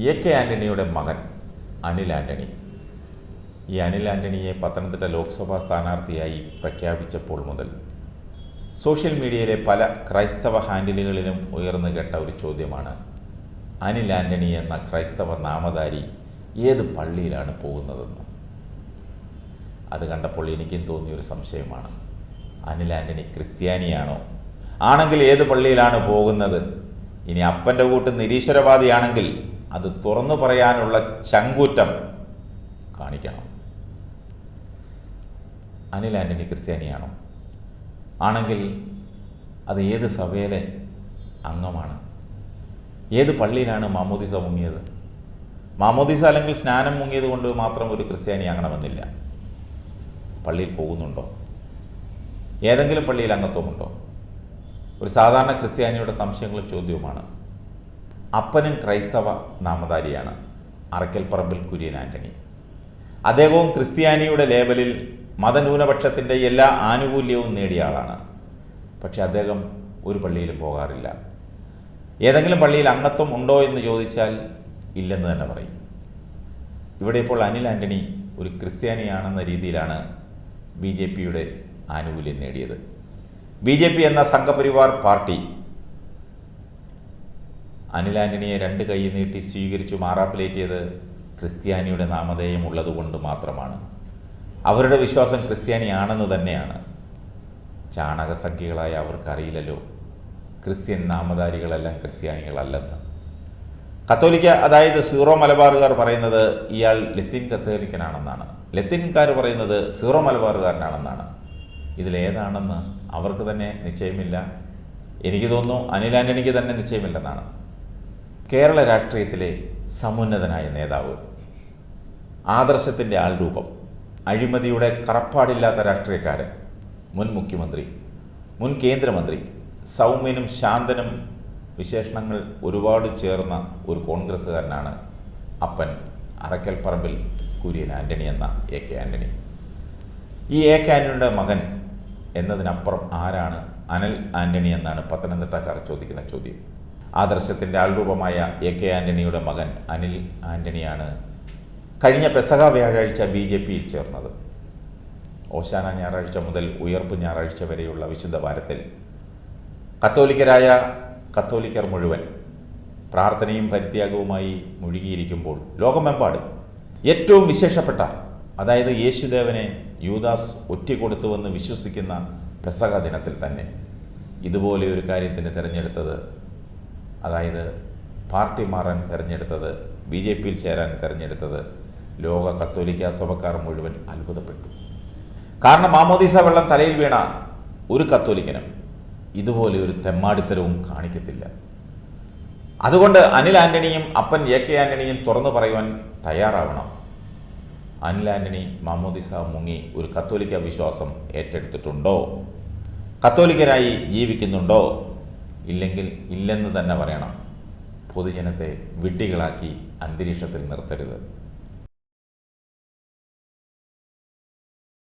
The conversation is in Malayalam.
എ കെ ആന്റണിയുടെ മകൻ അനിൽ ആന്റണി ഈ അനിൽ ആന്റണിയെ പത്തനംതിട്ട ലോക്സഭാ സ്ഥാനാർത്ഥിയായി പ്രഖ്യാപിച്ചപ്പോൾ മുതൽ സോഷ്യൽ മീഡിയയിലെ പല ക്രൈസ്തവ ഹാൻഡിലുകളിലും ഉയർന്നു കേട്ട ഒരു ചോദ്യമാണ് അനിൽ ആന്റണി എന്ന ക്രൈസ്തവ നാമധാരി ഏത് പള്ളിയിലാണ് പോകുന്നതെന്ന്. അത് കണ്ടപ്പോൾ എനിക്കും തോന്നിയൊരു സംശയമാണ് അനിൽ ആന്റണി ക്രിസ്ത്യാനിയാണോ? ആണെങ്കിൽ ഏത് പള്ളിയിലാണ് പോകുന്നത്? ഇനി അപ്പന്റെ കൂട്ട് നിരീശ്വരവാദിയാണെങ്കിൽ അത് തുറന്നു പറയാനുള്ള ചങ്കൂറ്റം കാണിക്കണം. അനിൽ ആന്റണി ക്രിസ്ത്യാനിയാണോ? ആണെങ്കിൽ അത് ഏത് സഭയിലെ അംഗമാണ്? ഏത് പള്ളിയിലാണ് മാമോദിസ മുങ്ങിയത്? മാമോദിസ അല്ലെങ്കിൽ സ്നാനം മുങ്ങിയത് കൊണ്ട് മാത്രം ഒരു ക്രിസ്ത്യാനി ആകണമെന്നില്ല. പള്ളിയിൽ പോകുന്നുണ്ടോ? ഏതെങ്കിലും പള്ളിയിൽ അംഗത്വമുണ്ടോ? ഒരു സാധാരണ ക്രിസ്ത്യാനിയുടെ സംശയങ്ങളും ചോദ്യവുമാണ്. അപ്പനും ക്രൈസ്തവ നാമധാരിയാണ്. അറക്കൽപ്പറമ്പിൽ കുര്യൻ ആന്റണി അദ്ദേഹവും ക്രിസ്ത്യാനിയുടെ ലേബലിൽ മതന്യൂനപക്ഷത്തിന്റെ എല്ലാ ആനുകൂല്യവും നേടിയ ആളാണ്. പക്ഷെ അദ്ദേഹം ഒരു പള്ളിയിലും പോകാറില്ല. ഏതെങ്കിലും പള്ളിയിൽ അംഗത്വം ഉണ്ടോ എന്ന് ചോദിച്ചാൽ ഇല്ലെന്ന് തന്നെ പറയും. ഇവിടെ ഇപ്പോൾ അനിൽ ആന്റണി ഒരു ക്രിസ്ത്യാനിയാണെന്ന രീതിയിലാണ് ബി ജെ പിയുടെ ആനുകൂല്യം നേടിയത്. ബി ജെ പി എന്ന സംഘപരിവാർ പാർട്ടി അനിൽ ആന്റണിയെ രണ്ട് കൈ നീട്ടി സ്വീകരിച്ചു മാറാപ്പിലേറ്റിയത് ക്രിസ്ത്യാനിയുടെ നാമധേയം ഉള്ളതുകൊണ്ട് മാത്രമാണ്. അവരുടെ വിശ്വാസം ക്രിസ്ത്യാനിയാണെന്ന് തന്നെയാണ്. ചാണകസംഖ്യകളായ അവർക്കറിയില്ലല്ലോ. ക്രിസ്ത്യൻ നാമധാരികളെല്ലാം ക്രിസ്ത്യാനികളല്ലെന്ന്. കത്തോലിക്ക അതായത് സീറോ മലബാറുകാർ പറയുന്നത് ഇയാൾ ലത്തീൻ കത്തോലിക്കനാണെന്നാണ്. ലത്തീൻകാർ പറയുന്നത് സീറോ മലബാറുകാരനാണെന്നാണ്. ഇതിലേതാണെന്ന് അവർക്ക് തന്നെ നിശ്ചയമില്ല. എനിക്ക് തോന്നുന്നു അനിൽ തന്നെ നിശ്ചയമില്ലെന്നാണ്. കേരള രാഷ്ട്രീയത്തിലെ സമുന്നതനായ നേതാവ്. ആദർശത്തിന്റെ ആൾരൂപം. അഴിമതിയുടെ കറപ്പാടില്ലാത്ത രാഷ്ട്രീയക്കാരൻ. മുൻ മുഖ്യമന്ത്രി മുൻ കേന്ദ്രമന്ത്രി. സൗമ്യനും ശാന്തനും വിശേഷണങ്ങൾ ഒരുപാട് ചേർന്ന ഒരു കോൺഗ്രസ്സുകാരനാണ് അപ്പൻ അറക്കൽ പറമ്പിൽ കുര്യൻ ആന്റണി എന്ന എ കെ ആന്റണി ഈ എ കെ ആന്റണിയുടെ മകൻ എന്നതിനപ്പുറം ആരാണ് അനൽ ആന്റണി എന്നാണ് പത്തനംതിട്ടക്കാർ ചോദിക്കുന്ന ചോദ്യം. ആദർശത്തിന്റെ ആൾരൂപമായ എ കെ ആന്റണിയുടെ മകൻ അനിൽ ആന്റണിയാണ് കഴിഞ്ഞ പെസഹ വ്യാഴാഴ്ച ബി ജെ പിയിൽ ചേർന്നത്. ഓശാന ഞായറാഴ്ച മുതൽ ഉയർപ്പ് ഞായറാഴ്ച വരെയുള്ള വിശുദ്ധ വാരത്തിൽ കത്തോലിക്കരായ കത്തോലിക്കർ മുഴുവൻ പ്രാർത്ഥനയും പരിത്യാഗവുമായി മുഴുകിയിരിക്കുമ്പോൾ ലോകമെമ്പാടും ഏറ്റവും വിശേഷപ്പെട്ട അതായത് യേശുദേവനെ യൂദാസ് ഒറ്റിക്കൊടുത്തുവെന്ന് വിശ്വസിക്കുന്ന പെസഹ ദിനത്തിൽ തന്നെ ഇതുപോലെ ഒരു കാര്യത്തിന് തിരഞ്ഞെടുത്തത് അതായത് പാർട്ടി മാറാൻ തിരഞ്ഞെടുത്തത് ബി ജെ പിയിൽ ചേരാൻ തിരഞ്ഞെടുത്തത് ലോക കത്തോലിക്ക സഭക്കാർ മുഴുവൻ അത്ഭുതപ്പെട്ടു. കാരണം മാമോദീസ വെള്ളം തലയിൽ വീണ ഒരു കത്തോലിക്കനും ഇതുപോലെ ഒരു തെമ്മാടിത്തരവും കാണിക്കത്തില്ല. അതുകൊണ്ട് അനിൽ ആന്റണിയും അപ്പൻ എ കെ ആന്റണിയും തുറന്നു പറയുവാൻ തയ്യാറാവണം. അനിൽ ആന്റണി മാമോദിസ മുങ്ങി ഒരു കത്തോലിക്ക വിശ്വാസം ഏറ്റെടുത്തിട്ടുണ്ടോ? കത്തോലിക്കരായി ജീവിക്കുന്നുണ്ടോ? ഇല്ലെങ്കിൽ ഇല്ലെന്ന് തന്നെ പറയണം. പൊതുജനത്തെ വിഡ്ഢികളാക്കി അന്തരീക്ഷത്തിൽ നിർത്തരുത്.